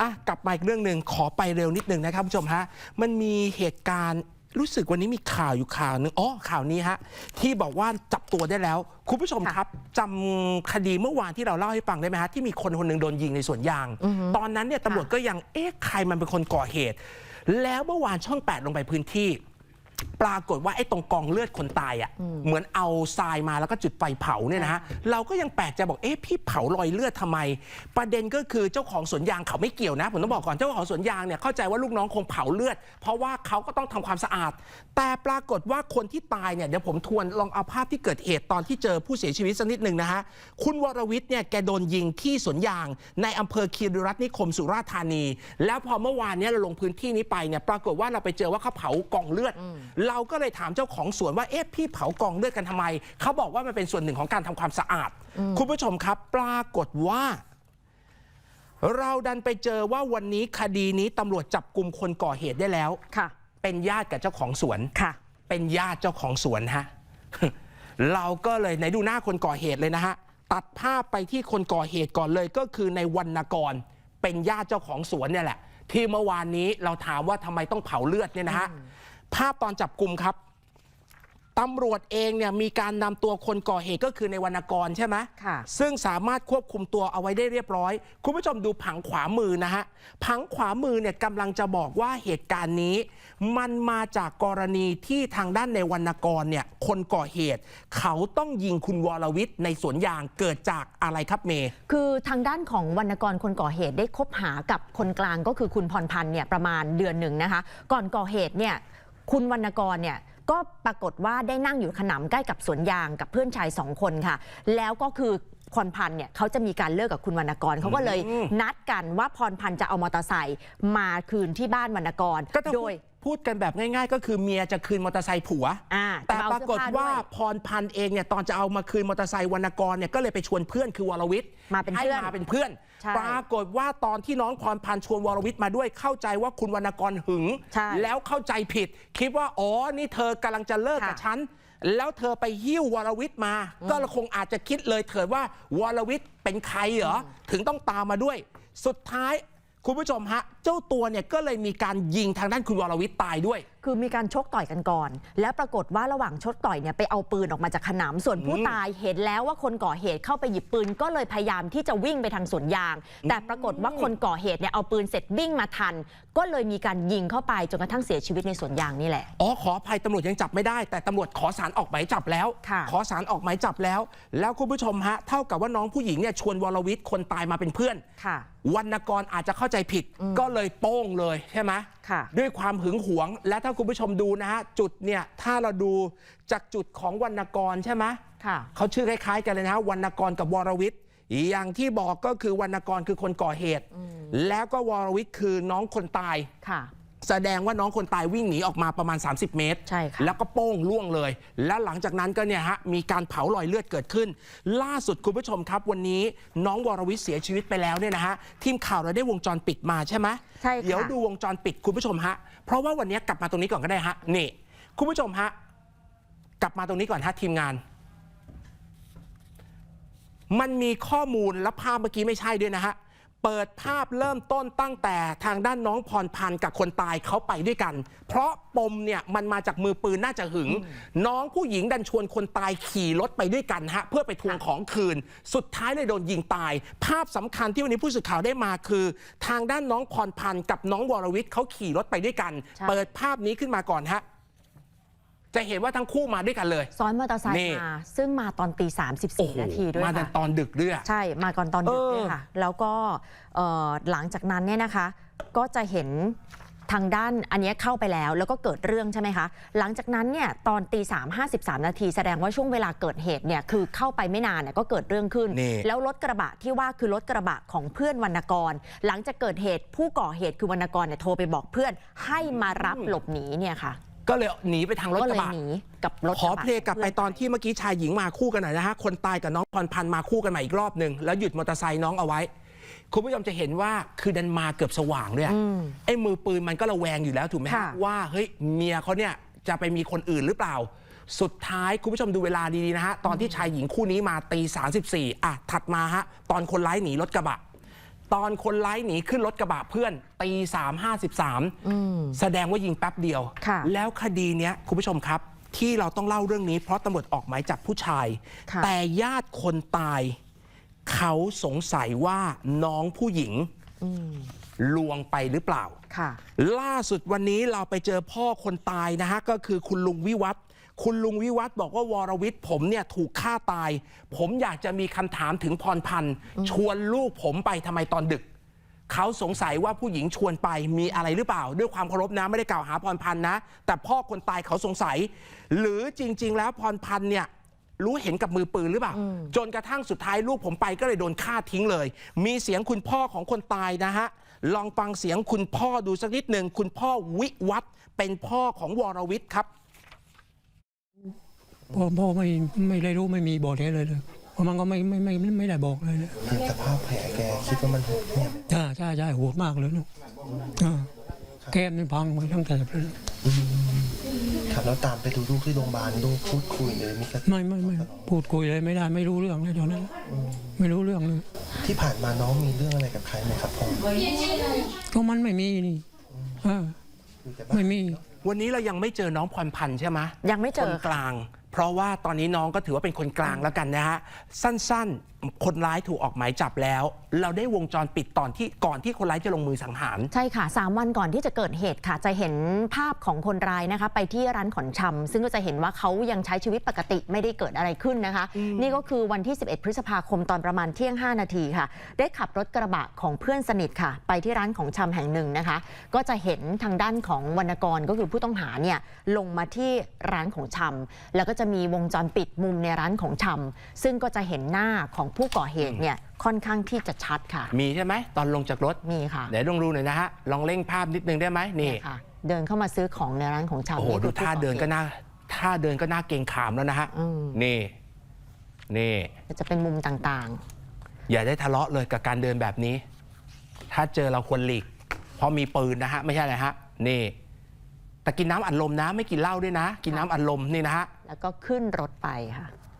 อะกลับมาอีกเรื่องหนึ่งขอไปเร็วนิดหนึ่งนะครับผู้ชมฮะมันมีเหตุการณ์รู้สึกวันนี้มีข่าวอยู่ข่าวหนึ่งอ๋อข่าวนี้ฮะที่บอกว่าจับตัวได้แล้ว คุณผู้ชมครับจำคดีเมื่อวานที่เราเล่าให้ฟังได้ไหมฮะที่มีคนคนหนึ่งโดนยิงในสวนยางตอนนั้นเนี่ยตำรวจก็ยังเอ๊ะใครมันเป็นคนก่อเหตุ แล้วเมื่อวานช่อง 8 ลงไปพื้นที่ ปรากฏว่าไอ้ตรงกองเลือดคนตายอะ่ะเหมือนเอาทรายมาแล้วก็จุดไฟเผาเนี่ยนะฮะเราก็ยังแปลกใจบอกเอ๊ะพี่เผารอยเลือดทำไม ประเด็นก็คือเจ้าของสวนยางเขาไม่เกี่ยวนะผมต้องบอกก่อนเจ้าของสวนยางเนี่ยเข้าใจว่าลูกน้องคงเผาเลือด เพราะว่าเขาก็ต้องทำความสะอาด แต่ปรากฏว่าคนที่ตายเนี่ยเดี๋ยวผมทวนลองเอาภาพที่เกิดเหตุตอนที่เจอผู้เสียชีวิตสักนิดหนึ่งนะฮะคุณวรวิทย์เนี่ยแกโดนยิงที่สวนยาง ในอำเภอคีรีรัตน์นิคมสุราษฎร์ธานี แล้วพอเมื่อวานเนี้เราลงพื้นที่นี้ไปเนี่ยปรากฏว่าเราไปเจอว่าเขาเผากองเลือดเราก็เลยถามเจ้าของสวนว่าเอ๊ะพี่เผากองเลือดกันทำไม เขาบอกว่ามันเป็นส่วนหนึ่งของการทำความสะอาด คุณผู้ชมครับปรากฏว่า เราดันไปเจอว่าวันนี้คดีนี้ตำรวจจับกลุ่มคนก่อเหตุได้แล้วค่ะ เป็นญาติกับเจ้าของสวนค่ะ เป็นญาติเจ้าของสวนฮะเราก็เลยไหนดูหน้าคนก่อเหตุเลยนะฮะตัดภาพไปที่คนก่อเหตุก่อนเลยก็คือในวรรณกร เป็นญาติเจ้าของสวนเนี่ยแหละ ที่เมื่อวานนี้เราถามว่าทำไมต้องเผาเลือดเนี่ยนะฮะ ภาพตอนจับกลุ่มครับตำรวจเองเนี่ยมีการนำตัวคนก่อเหตุก็คือในวรรณกรใช่ไหมค่ะซึ่งสามารถควบคุมตัวเอาไว้ได้เรียบร้อย คุณผู้ชมดูผังขวามือนะฮะ ผังขวามือเนี่ยกำลังจะบอกว่าเหตุการณ์นี้ มันมาจากกรณีที่ทางด้านในวรรณกรเนี่ยคนก่อเหตุ เขาต้องยิงคุณวรวิทย์ในสวนยางเกิดจากอะไรครับเมย์คือทางด้านของวรรณกรคนก่อเหตุได้คบหากับคนกลางก็คือคุณพรพันธ์เนี่ยประมาณเดือนหนึ่งนะคะ ก่อนก่อเหตุเนี่ย คุณวรรณกรเนี่ยก็ปรากฏว่าได้นั่งอยู่ขนำใกล้กับสวนยางกับเพื่อนชายสองคนค่ะ แล้วก็คือพรพันธ์เนี่ยเขาจะมีการเลิกกับคุณวรรณกรเขาก็เลยอืมนัดกันว่าพรพันธ์จะเอามอเตอร์ไซค์มาคืนที่บ้านวรรณกรก็ต้องโดย พูดกันแบบง่ายๆ ก็คือเมียจะคืนมอเตอร์ไซค์ผัว อ่าแต่จะเอปรากฏเสื้อผ้ว่าด้วยพรพันธ์เองเนี่ยตอนจะเอามาคืนมอเตอร์ไซค์วรรณกรเนี่ยก็เลยไปชวนเพื่อนคือวรวิทย์มาเป็นให้เพื่อนมาเป็นเพื่อน ใช่ปรากฏว่าตอนที่น้องพรพันธ์ชวนวรวิทย์มาด้วยเข้าใจว่าคุณวรรณกรหึง ใช่แล้วเข้าใจผิด คิดว่าอ๋อนี่เธอกำลังจะเลิกกับค่ะ ฉันแล้วเธอไปหิ้ววรวิทย์มา ก็คงอาจจะคิดเลยเถิดว่าวรวิทย์เป็นใครเหรอถึงต้องตามมาด้วย สุดท้าย คุณผู้ชมฮะ เจ้าตัวเนี่ยก็เลยมีการยิงทางด้านคุณวรวิทย์ตายด้วย คือมีการชกต่อยกันก่อน แล้วปรากฏว่าระหว่างชกต่อยเนี่ยไปเอาปืนออกมาจากขนำส่วนผู้ตายเห็นแล้วว่าคนก่อเหตุเข้าไปหยิบปืนก็เลยพยายามที่จะวิ่งไปทางสวนยาง แต่ปรากฏว่าคนก่อเหตุเนี่ยเอาปืนเสร็จวิ่งมาทัน ก็เลยมีการยิงเข้าไปจนกระทั่งเสียชีวิตในสวนยางนี่แหละ อ๋อขออภัยตำรวจยังจับไม่ได้ แต่ตำรวจขอสารออกหมายจับแล้ว ค่ะ ขอสารออกหมายจับแล้ว แล้วคุณผู้ชมฮะ เท่ากับว่าน้องผู้หญิงเนี่ยชวนวรวิทย์คนตายมาเป็นเพื่อน ค่ะ วรรณกรอาจจะเข้าใจผิดก็เลยโป้งเลยใช่ไหมค่ะ ด้วยความหึงหวง และถ้าคุณผู้ชมดูนะฮะจุดเนี่ยถ้าเราดูจากจุดของวรรณกรใช่ไหมค่ะเขาชื่อคล้ายๆ กันเลยนะฮะวรรณกรกับวรวิทย์อย่างที่บอกก็คือวรรณกรคือคนก่อเหตุ แล้วก็วรวิทย์คือน้องคนตายค่ะ แสดงว่าน้องคนตายวิ่งหนีออกมาประมาณ 30 เมตร ใช่ค่ะ แล้วก็โป้งล่วงเลย แล้วหลังจากนั้นก็เนี่ยฮะมีการเผารอยเลือดเกิดขึ้น ล่าสุดคุณผู้ชมครับ วันนี้น้องวรวิทย์เสียชีวิตไปแล้วเนี่ยนะฮะทีมข่าวเราได้วงจรปิดมาใช่ไหมใช่ค่ะ เดี๋ยวดูวงจรปิดคุณผู้ชมฮะเพราะว่าวันนี้กลับมาตรงนี้ก่อนก็ได้ฮะนี่ คุณผู้ชมฮะกลับมาตรงนี้ก่อนฮะทีมงาน มันมีข้อมูลและภาพเมื่อกี้ไม่ใช่ด้วยนะฮะ เปิดภาพเริ่มต้นตั้งแต่ทางด้านน้องพรพันธ์กับคนตายเขาไปด้วยกัน เพราะปมเนี่ยมันมาจากมือปืนน่าจะหึง น้องผู้หญิงดันชวนคนตายขี่รถไปด้วยกันฮะเพื่อไปทวงของคืน สุดท้ายเลยโดนยิงตาย ภาพสำคัญที่วันนี้ผู้สื่อข่าวได้มาคือ ทางด้านน้องพรพันธ์กับน้องวรวิทย์เขาขี่รถไปด้วยกันใช่เปิดภาพนี้ขึ้นมาก่อนฮะ จะเห็นว่าทั้งคู่มาด้วยกันเลย ซ้อนมอเตอร์ไซนี่ค์มา ซึ่งมาตอนตีสามสิบโอ้สี่โหนาทีด้วยมาแต่ค่ะ ตอนดึกด้วยอะ ใช่มาก่อนตอนดึกเออด้วยค่ะ แล้วก็เอ่อหลังจากนั้นเนี่ยนะคะ ก็จะเห็นทางด้านอันเนี้ยเข้าไปแล้วแล้วก็เกิดเรื่องใช่ไหมคะ หลังจากนั้นเนี่ยตอนตีสามห้าสิบสามนาทีแสดงว่าช่วงเวลาเกิดเหตุเนี่ยคือเข้าไปไม่นานเนี่ยก็เกิดเรื่องขึ้น นี่ แล้วรถกระบะที่ว่าคือรถกระบะของเพื่อนวรรณกร หลังจากเกิดเหตุผู้ก่อเหตุคือวรรณกรเนี่ยโทรไปบอกเพื่อนให้มารับหลบหนีเนี่ยค่ะ ก็เลยหนีไปทางรถก็กเลระยบะ หนีกับรถขอเพลงกลับไปตอนที่เมื่อกี้ชายหญิงมาคู่กันหน่อยนะฮะ คนตายกับน้องพรพันธ์มาคู่กันใหม่อีกรอบหนึ่งแล้วหยุดมอเตอร์ไซค์น้องเอาไว้ คุณผู้ชมจะเห็นว่าคือดันมาเกือบสว่างด้วยอะไอ้มือปืนมันก็ระแวงอยู่แล้วถูกไหมฮะค่ะ ว่าเฮ้ยเมียเขาเนี่ยจะไปมีคนอื่นหรือเปล่า สุดท้ายคุณผู้ชมดูเวลาดีๆนะฮะตอนที่ชายหญิงคู่นี้มาตี 34อะถัดมาฮะตอนคนร้ายหนีรถกระบะ ตอนคนร้ายหนีขึ้นรถกระบะเพื่อนตีสามห้าสิบสามอืมแสดงว่ายิงแป๊บเดียวค่ะแล้วคดีเนี้ยคุณผู้ชมครับ ที่เราต้องเล่าเรื่องนี้เพราะตำรวจออกหมายจับผู้ชายค่ะแต่ญาติคนตาย เขาสงสัยว่าน้องผู้หญิงอืมลวงไปหรือเปล่าค่ะล่าสุดวันนี้เราไปเจอพ่อคนตายนะฮะ ก็คือคุณลุงวิวัฒน์ คุณลุงวิวัฒน์บอกว่าวรวิทย์ผมเนี่ยถูกฆ่าตาย ผมอยากจะมีคำถามถึงพรพันธ์ชวนลูกผมไปทำไมตอนดึก เขาสงสัยว่าผู้หญิงชวนไปมีอะไรหรือเปล่า ด้วยความเคารพนะไม่ได้กล่าวหาพรพันธ์นะ แต่พ่อคนตายเขาสงสัย หรือจริง ๆ แล้วพรพันธ์เนี่ยรู้เห็นกับมือปืนหรือเปล่า จนกระทั่งสุดท้ายลูกผมไปก็เลยโดนฆ่าทิ้งเลย มีเสียงคุณพ่อของคนตายนะฮะ ลองฟังเสียงคุณพ่อดูสักนิดหนึ่ง คุณพ่อวิวัฒน์เป็นพ่อของวรวิทย์ครับ พ่อพ่อไม่ไม่ได้รู้ไม่มีบอกเลยเลยเลยเพราะมันก็ไม่ไม่ไม่ไม่ไม่ได้บอกเลยเลยเห็นสภาพแผลแกคิดว่ามันโหดเนี่ยใช่ใช่ใช่โหดมากเลยลูกอ่าแก้มนี่พังไปทั้งแถบเลยครับแล้วตามไปดูลูกที่โรงพยาบาลลูกพูดคุยเลยมีกระไม่ไม่ไม่พูดคุยเลยไม่ได้ไม่รู้เรื่องเลยตอนนั้นไม่รู้เรื่องเลยที่ผ่านมาน้องมีเรื่องอะไรกับใครไหมครับพ่อก็มันไม่มีนี่เอออยู่แต่บ้านไม่มี วันนี้เรายังไม่เจอน้องพรพันธ์ใช่ไหมยังไม่เจคอนกลาง เพราะว่าตอนนี้น้องก็ถือว่าเป็นคนกลางแล้วกันนะฮะ สั้นๆ คนร้ายถูกออกหมายจับแล้ว เราได้วงจรปิดตอนที่ก่อนที่คนร้ายจะลงมือสังหาร ใช่ค่ะ 3 วันก่อนที่จะเกิดเหตุค่ะ จะเห็นภาพของคนร้ายนะคะ ไปที่ร้านขอนชำซึ่งก็จะเห็นว่าเขายังใช้ชีวิตปกติไม่ได้เกิดอะไรขึ้นนะคะ นี่ก็คือวันที่ 11 พฤษภาคมตอนประมาณเที่ยง 5 นาทีค่ะ ได้ขับรถกระบะของเพื่อนสนิทค่ะ ไปที่ร้านของชำแห่งหนึ่งนะคะ ก็จะเห็นทางด้านของวรรณกรก็คือผู้ต้องหาเนี่ยลงมาที่ร้านของชำแล้วก็จะมีวงจรปิดมุมในร้านของชำซึ่งก็จะเห็นหน้าของผู้ก่อเหตุเนี่ยค่อนข้างที่จะชัดค่ะ มีใช่ไหมตอนลงจากรถมีค่ะเดี๋ยวลองดูหน่อยนะฮะลองเร่งภาพนิดนึงได้ไหมนี่เนี่ยค่ะเดินเข้ามาซื้อของในร้านของชำโอ้โหนี่ดูคือผู้ท่าเดินก็อหตุน่าท่าเดินก็น่าเกรงขามแล้วนะฮะอืมนี่นี่จะเป็นมุมต่างอย่าได้ทะเลาะเลยกับการเดินแบบนี้ ถ้าเจอเราควรหลีก เพราะมีปืนนะฮะ ไม่ใช่อะไรฮะ นี่ แต่กินน้ำอัดลมนะ ไม่กินเหล้าด้วยนะ กินน้ำอัดลมนี่นะฮะๆ แล้วก็ขึ้นรถไปค่ะ